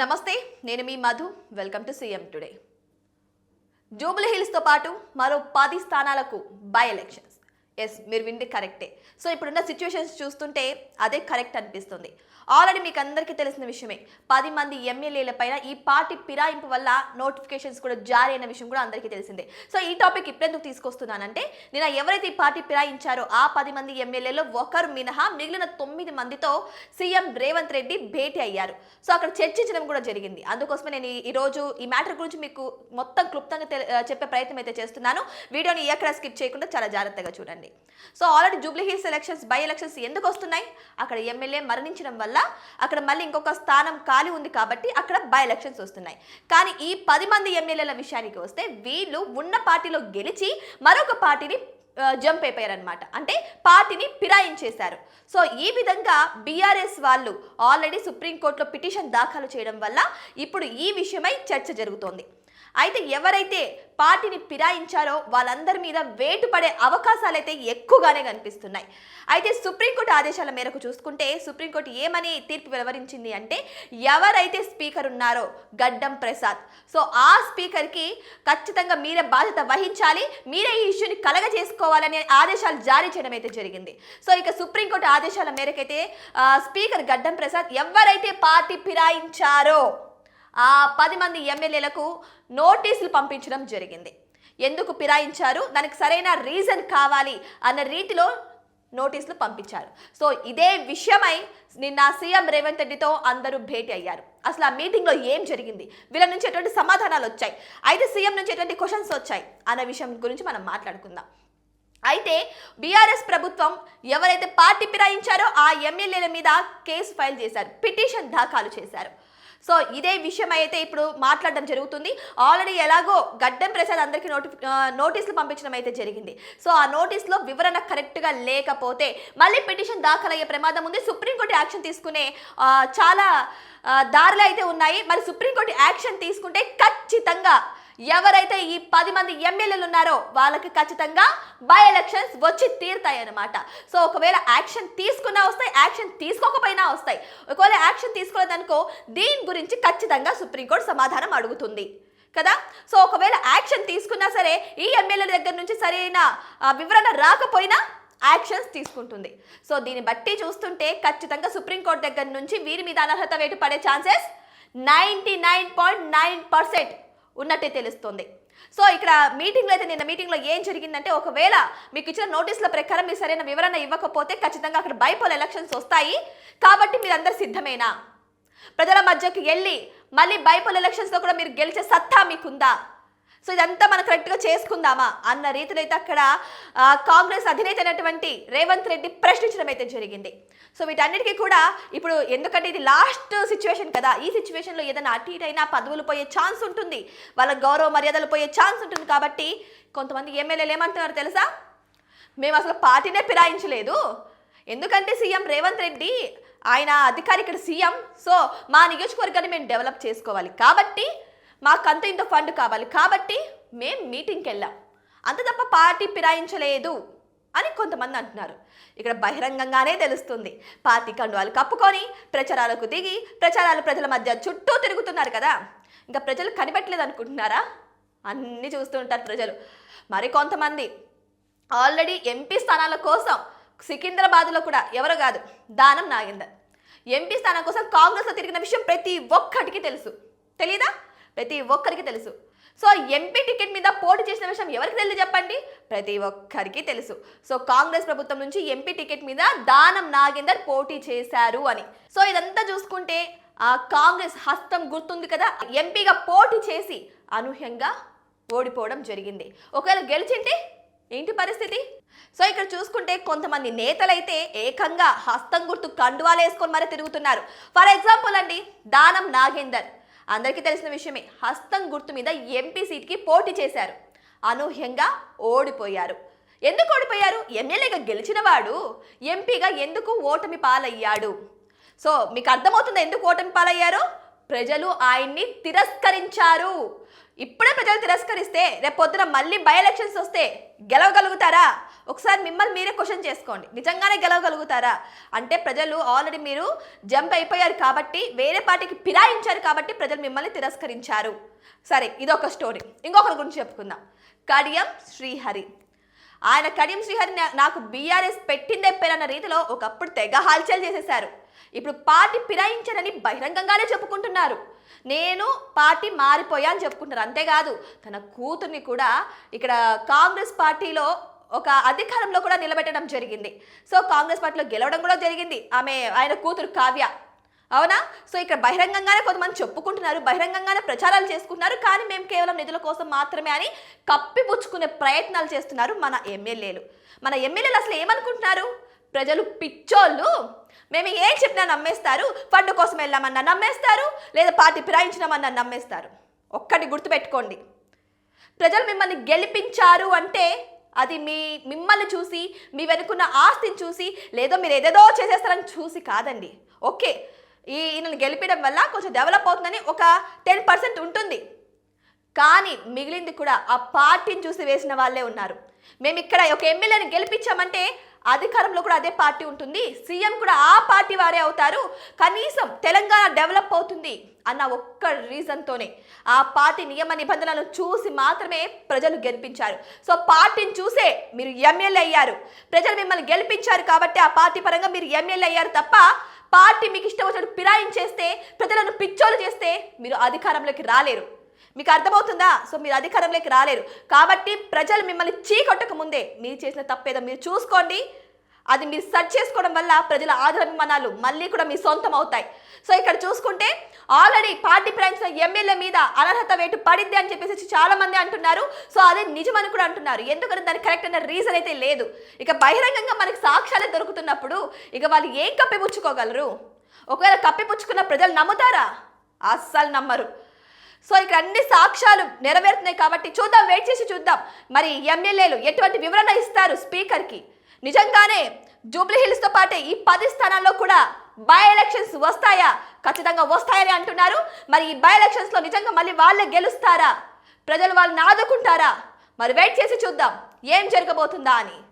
నమస్తే నేను మీ Madhu. Welcome to CM today Jubilee హిల్స్తో పాటు మరో పది స్థానాలకు బై ఎలక్షన్ ఎస్ మీరు వింది కరెక్టే. సో ఇప్పుడున్న సిచ్యువేషన్స్ చూస్తుంటే అదే కరెక్ట్ అనిపిస్తుంది. ఆల్రెడీ మీకు అందరికీ తెలిసిన విషయమే. పది మంది ఎమ్మెల్యేల పైన ఈ పార్టీ పిరాయింపు వల్ల నోటిఫికేషన్స్ కూడా జారీ అయిన విషయం కూడా అందరికీ తెలిసిందే. సో ఈ టాపిక్ ఇప్పుడెందుకు తీసుకొస్తున్నానంటే నేను ఎవరైతే ఈ పార్టీ పిరాయించారో ఆ పది మంది ఎమ్మెల్యేలో ఒకరు మినహా మిగిలిన తొమ్మిది మందితో సీఎం రేవంత్ రెడ్డి భేటీ అయ్యారు. సో అక్కడ చర్చించడం కూడా జరిగింది. అందుకోసమే నేను ఈరోజు ఈ మ్యాటర్ గురించి మీకు మొత్తం క్లుప్తంగా చెప్పే ప్రయత్నం అయితే చేస్తున్నాను. వీడియోని ఎక్కడ స్కిప్ చేయకుండా చాలా జాగ్రత్తగా చూడండి. So already Jubilee Hills elections by elections ఎందుకు వస్తున్నాయి? అక్కడ ఎమ్మెల్యే మరణించడం వల్ల అక్కడ మళ్ళీ ఇంకొక స్థానం ఖాళీ ఉంది కాబట్టి అక్కడ బై ఎలక్షన్స్ వస్తున్నాయి. కానీ ఈ పది మంది ఎమ్మెల్యేల విషయానికి వస్తే వీళ్ళు ఉన్న పార్టీలో గెలిచి మరొక పార్టీని జంప్ అయిపోయారనమాట అంటే పార్టీని ఫిరాయించేశారు. సో ఈ విధంగా బీఆర్ఎస్ వాళ్ళు ఆల్రెడీ సుప్రీంకోర్టులో పిటిషన్ దాఖలు చేయడం వల్ల ఇప్పుడు ఈ విషయమై చర్చ జరుగుతోంది. అయితే ఎవరైతే పార్టీని ఫిరాయించారో వాళ్ళందరి మీద వేటు పడే అవకాశాలు అయితే ఎక్కువగానే కనిపిస్తున్నాయి. అయితే సుప్రీంకోర్టు ఆదేశాల మేరకు చూసుకుంటే సుప్రీంకోర్టు ఏమని తీర్పు వెలువరించింది అంటే ఎవరైతే స్పీకర్ ఉన్నారో గడ్డం ప్రసాద్. సో ఆ స్పీకర్కి ఖచ్చితంగా మీరే బాధ్యత వహించాలి మీరే ఈ ఇష్యూని కలగ చేసుకోవాలనే ఆదేశాలు జారీ చేయడం అయితే జరిగింది. సో ఇక సుప్రీంకోర్టు ఆదేశాల మేరకైతే స్పీకర్ గడ్డం ప్రసాద్ ఎవరైతే పార్టీ ఫిరాయించారో ఆ పది మంది ఎమ్మెల్యేలకు నోటీసులు పంపించడం జరిగింది. ఎందుకు ఫిరాయించారు దానికి సరైన రీజన్ కావాలి అన్న రీతిలో నోటీసులు పంపించారు. సో ఇదే విషయమై నిన్న సీఎం రేవంత్ రెడ్డితో అందరూ భేటీ అయ్యారు. అసలు ఆ మీటింగ్లో ఏం జరిగింది? వీళ్ళ నుంచి ఎటువంటి సమాధానాలు వచ్చాయి? అయితే సీఎం నుంచి ఎటువంటి క్వశ్చన్స్ వచ్చాయి? అన్న విషయం గురించి మనం మాట్లాడుకుందాం. అయితే బీఆర్ఎస్ ప్రభుత్వం ఎవరైతే పార్టీ ఫిరాయించారో ఆ ఎమ్మెల్యేల మీద కేసు ఫైల్ చేశారు. పిటిషన్ దాఖలు చేశారు. సో ఇదే విషయం అయితే ఇప్పుడు మాట్లాడడం జరుగుతుంది. ఆల్రెడీ ఎలాగో గడ్డం ప్రసాద్ అందరికీ నోటి నోటీసులు పంపించడం అయితే జరిగింది. సో ఆ నోటీస్లో వివరణ కరెక్ట్గా లేకపోతే మళ్ళీ పిటిషన్ దాఖలయ్యే ప్రమాదం ఉంది. సుప్రీంకోర్టు యాక్షన్ తీసుకునే చాలా దారులు అయితే ఉన్నాయి. మరి సుప్రీంకోర్టు యాక్షన్ తీసుకుంటే ఖచ్చితంగా ఎవరైతే ఈ పది మంది ఎమ్మెల్యేలు ఉన్నారో వాళ్ళకి ఖచ్చితంగా బై ఎలక్షన్స్ వచ్చి తీరుతాయి అనమాట సో ఒకవేళ యాక్షన్ తీసుకున్నా వస్తాయి యాక్షన్ తీసుకోకపోయినా వస్తాయి. ఒకవేళ యాక్షన్ తీసుకోలేదనుకో దీని గురించి ఖచ్చితంగా సుప్రీంకోర్టు సమాధానం అడుగుతుంది. కదా? సో ఒకవేళ యాక్షన్ తీసుకున్నా సరే ఈ ఎమ్మెల్యేల దగ్గర నుంచి సరైన వివరణ రాకపోయినా యాక్షన్స్ తీసుకుంటుంది. సో దీన్ని బట్టి చూస్తుంటే ఖచ్చితంగా సుప్రీంకోర్టు దగ్గర నుంచి వీరి మీద అనర్హత వేటు పడే chances ninety nine point nine percent ఉన్నట్టే తెలుస్తుంది. సో ఇక్కడ మీటింగ్లో అయితే నిన్న మీటింగ్లో ఏం జరిగిందంటే ఒకవేళ మీకు ఇచ్చిన నోటీసుల ప్రకారం మీరు సరైన వివరణ ఇవ్వకపోతే ఖచ్చితంగా అక్కడ బైపోల్ ఎలక్షన్స్ వస్తాయి. కాబట్టి మీరందరూ సిద్ధమేనా? ప్రజల మధ్యకి వెళ్ళి మళ్ళీ బైపోల్ ఎలక్షన్స్లో కూడా మీరు గెలిచే సత్తా మీకుందా? సో ఇదంతా మనం కరెక్ట్గా చేసుకుందామా? అన్న రీతిలో అయితే అక్కడ కాంగ్రెస్ అధినేత అయినటువంటి రేవంత్ రెడ్డి ప్రశ్నించడం అయితే జరిగింది. సో వీటన్నిటికీ కూడా ఇప్పుడు ఎందుకంటే ఇది లాస్ట్ సిచ్యువేషన్ కదా ఈ సిచ్యువేషన్లో ఏదైనా అటు ఇటు అయినా పదవులు పోయే ఛాన్స్ ఉంటుంది. వాళ్ళ గౌరవ మర్యాదలు పోయే ఛాన్స్ ఉంటుంది కాబట్టి కొంతమంది ఎమ్మెల్యేలు ఏమంటున్నారు తెలుసా? మేము అసలు పార్టీనే ఫిరాయించలేదు. ఎందుకంటే సీఎం రేవంత్ రెడ్డి ఆయన అధికారి ఇక్కడ సీఎం. సో మా నియోజకవర్గాన్ని మేము డెవలప్ చేసుకోవాలి. కాబట్టి మాకు అంత ఇంత ఫండ్ కావాలి. కాబట్టి మేం మీటింగ్కి వెళ్ళాం. అంత తప్ప పార్టీ ఫిరాయించలేదు అని కొంతమంది అంటున్నారు. ఇక్కడ బహిరంగంగానే తెలుస్తుంది. పార్టీ కండువాలు కప్పుకొని ప్రచారాలకు దిగి ప్రచారాలు ప్రజల మధ్య చుట్టూ తిరుగుతున్నారు కదా. ఇంకా ప్రజలు కనిపెట్టలేదు అనుకుంటున్నారా? అన్నీ చూస్తూ ఉంటారు ప్రజలు. మరి కొంతమంది ఆల్రెడీ ఎంపీ స్థానాల కోసం సికింద్రాబాద్లో కూడా ఎవరు కాదు దానం నాగిందర్. ఎంపీ స్థానం కోసం కాంగ్రెస్లో తిరిగిన విషయం ప్రతి ఒక్కటికి తెలుసు. తెలీదా? ప్రతి ఒక్కరికి తెలుసు. సో ఎంపీ టికెట్ మీద పోటీ చేసిన విషయం ఎవరికి తెలియదు చెప్పండి? ప్రతి ఒక్కరికి తెలుసు. సో కాంగ్రెస్ ప్రభుత్వం నుంచి ఎంపీ టికెట్ మీద దానం నాగేందర్ పోటీ చేశారు అని. సో ఇదంతా చూసుకుంటే ఆ కాంగ్రెస్ హస్తం గుర్తుంది కదా? ఎంపీగా పోటీ చేసి అనూహ్యంగా ఓడిపోవడం జరిగింది. ఒకవేళ గెలిచింటే ఏంటి పరిస్థితి? సో ఇక్కడ చూసుకుంటే కొంతమంది నేతలైతే ఏకంగా హస్తం గుర్తు కండువాలు వేసుకొని మరీ తిరుగుతున్నారు. ఫర్ ఎగ్జాంపుల్ అండి దానం నాగేందర్. అందరికీ తెలిసిన విషయమే. హస్తం గుర్తు మీద ఎంపీ సీట్కి పోటీ చేశారు. అనూహ్యంగా ఓడిపోయారు. ఎందుకు ఓడిపోయారు? ఎమ్మెల్యేగా గెలిచినవాడు ఎంపీగా ఎందుకు ఓటమి పాలయ్యాడు? సో మీకు అర్థమవుతుంది ఎందుకు ఓటమి పాలయ్యారు? ప్రజలు ఆయన్ని తిరస్కరించారు. ఇప్పుడే ప్రజలు తిరస్కరిస్తే రేపు పొద్దున మళ్ళీ బై ఎలక్షన్స్ వస్తే గెలవగలుగుతారా? ఒకసారి మిమ్మల్ని మీరే క్వశ్చన్ చేసుకోండి. నిజంగానే గెలవగలుగుతారా? అంటే ప్రజలు ఆల్రెడీ మీరు జంప్ అయిపోయారు కాబట్టి వేరే పార్టీకి ఫిరాయించారు కాబట్టి ప్రజలు మిమ్మల్ని తిరస్కరించారు. సరే ఇదొక స్టోరీ. ఇంకొకరి గురించి చెప్పుకుందాం. కడియం శ్రీహరి. ఆయన కడియం శ్రీహరి నాకు బీఆర్ఎస్ పెట్టిందే పేరన్న రీతిలో ఒకప్పుడు తెగ హల్చల్ చేసేశారు. ఇప్పుడు పార్టీ ఫిరాయించారని బహిరంగంగానే చెప్పుకుంటున్నారు. నేను పార్టీ మారిపోయా అని చెప్పుకుంటున్నారు. అంతేకాదు తన కూతుర్ని కూడా ఇక్కడ కాంగ్రెస్ పార్టీలో ఒక అధికారంలో కూడా నిలబెట్టడం జరిగింది. సో కాంగ్రెస్ పార్టీలో గెలవడం కూడా జరిగింది. ఆమె ఆయన కూతురు కావ్య. అవునా? సో ఇక్కడ బహిరంగంగానే కొంతమంది చెప్పుకుంటున్నారు బహిరంగంగానే ప్రచారాలు చేసుకుంటున్నారు కానీ మేము కేవలం నిధుల కోసం మాత్రమే అని కప్పిపుచ్చుకునే ప్రయత్నాలు చేస్తున్నారు మన ఎమ్మెల్యేలు. మన ఎమ్మెల్యేలు అసలు ఏమనుకుంటున్నారు? ప్రజలు పిచ్చోళ్ళు. మేము ఏం చెప్పినా నమ్మేస్తారు. ఫండ్ కోసం వెళ్ళామన్నా నమ్మేస్తారు. లేదా పార్టీ ఫిరాయించినామన్నా నమ్మేస్తారు. ఒక్కటి గుర్తుపెట్టుకోండి. ప్రజలు మిమ్మల్ని గెలిపించారు అంటే అది మీ మిమ్మల్ని చూసి మీ వెనుకున్న ఆస్తిని చూసి లేదో మీరు ఏదేదో చేసేస్తారని చూసి కాదండి. ఓకే ఈ ఈయనని గెలిపించడం వల్ల కొంచెం డెవలప్ అవుతుందని ఒక టెన్ పర్సెంట్ ఉంటుంది. కానీ మిగిలింది కూడా ఆ పార్టీని చూసి వేసిన వాళ్ళే ఉన్నారు. మేము ఇక్కడ ఒక ఎమ్మెల్యేని గెలిపించామంటే అధికారంలో కూడా అదే పార్టీ ఉంటుంది. సీఎం కూడా ఆ పార్టీ వారే అవుతారు. కనీసం తెలంగాణ డెవలప్ అవుతుంది అన్న ఒక్క రీజన్తోనే ఆ పార్టీ నియమ నిబంధనలను చూసి మాత్రమే ప్రజలు గెలిపించారు. సో పార్టీని చూసే మీరు ఎమ్మెల్యే అయ్యారు. ప్రజలు మిమ్మల్ని గెలిపించారు కాబట్టి ఆ పార్టీ పరంగా మీరు ఎమ్మెల్యే అయ్యారు తప్ప పార్టీ మీకు ఇష్టం వచ్చినట్టు పిరాయించేస్తే ప్రజలను పిచ్చోలు చేస్తే మీరు అధికారంలోకి రాలేరు. మీకు అర్థమవుతుందా? సో మీరు అధికారంలోకి రాలేరు. కాబట్టి ప్రజలు మిమ్మల్ని చీకొట్టక ముందే మీరు చేసిన తప్పేదో మీరు చూసుకోండి. అది మీరు సెర్చ్ చేసుకోవడం వల్ల ప్రజల ఆదరాభిమానాలు మళ్ళీ కూడా మీ సొంతం అవుతాయి. సో ఇక్కడ చూసుకుంటే ఆల్రెడీ పార్టీ ప్రయాణించిన ఎమ్మెల్యే మీద అనర్హత వేటు పడింది అని చెప్పేసి చాలా మంది అంటున్నారు. సో అదే నిజమని కూడా అంటున్నారు. ఎందుకంటే దానికి కరెక్ట్ అయిన రీజన్ అయితే లేదు. ఇక బహిరంగంగా మనకి సాక్ష్యాలే దొరుకుతున్నప్పుడు ఇక వాళ్ళు ఏం కప్పిపుచ్చుకోగలరు? ఒకవేళ కప్పిపుచ్చుకున్న ప్రజలు నమ్ముతారా? అస్సలు నమ్మరు. సో ఇక్కడ అన్ని సాక్ష్యాలు నెరవేరుతున్నాయి కాబట్టి చూద్దాం వెయిట్ చేసి చూద్దాం. మరి ఎమ్మెల్యేలు ఎటువంటి వివరణ ఇస్తారు స్పీకర్కి? నిజంగానే జూబ్లీ హిల్స్తో పాటే ఈ పది స్థానాల్లో కూడా బై ఎలక్షన్స్ వస్తాయా? ఖచ్చితంగా వస్తాయని అంటున్నారు. మరి ఈ బై ఎలక్షన్స్లో నిజంగా మళ్ళీ వాళ్ళే గెలుస్తారా? ప్రజలు వాళ్ళని ఆదుకుంటారా? మరి వెయిట్ చేసి చూద్దాం. ఏం జరగబోతుందా అని.